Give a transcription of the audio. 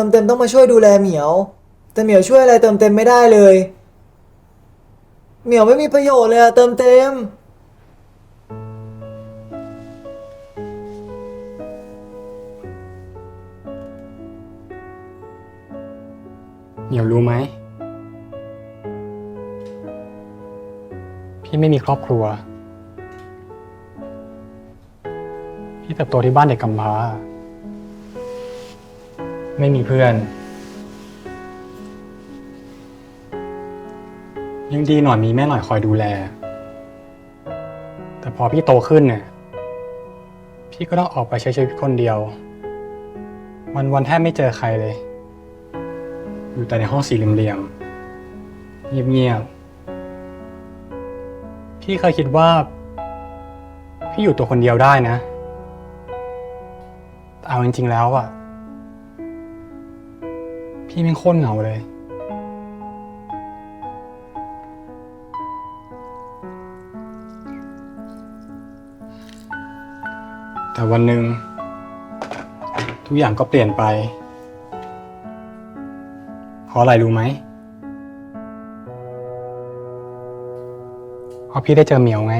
ติมเต็มต้องมาช่วยดูแลเหมียว แต่เหมียวช่วยอะไรเติมเต็มไม่ได้เลย เหมียวไม่มีประโยชน์เลยอะเติมเต็ม เหมียวรู้ไหม พี่ไม่มีครอบครัว พี่เติบโตที่บ้านเด็กกำพร้า ไม่มีเพื่อน ยังดีหน่อยมีแม่หน่อยคอยดูแล แต่พอพี่โตขึ้นเนี่ย พี่ก็ต้องออกไปใช้ชีวิตคนเดียว วันวันแทบไม่เจอใครเลย อยู่แต่ในห้องสี่เหลี่ยมๆเงียบๆพี่เคยคิดว่า พี่อยู่ตัวคนเดียวได้นะ แต่เอาจริงๆแล้วอะ พี่แม่งโคตรเหงาเลย แต่วันหนึ่งทุกอย่างก็เปลี่ยนไป เพราะอะไรรู้ไหมเพราะพี่ได้เจอเหมียวไง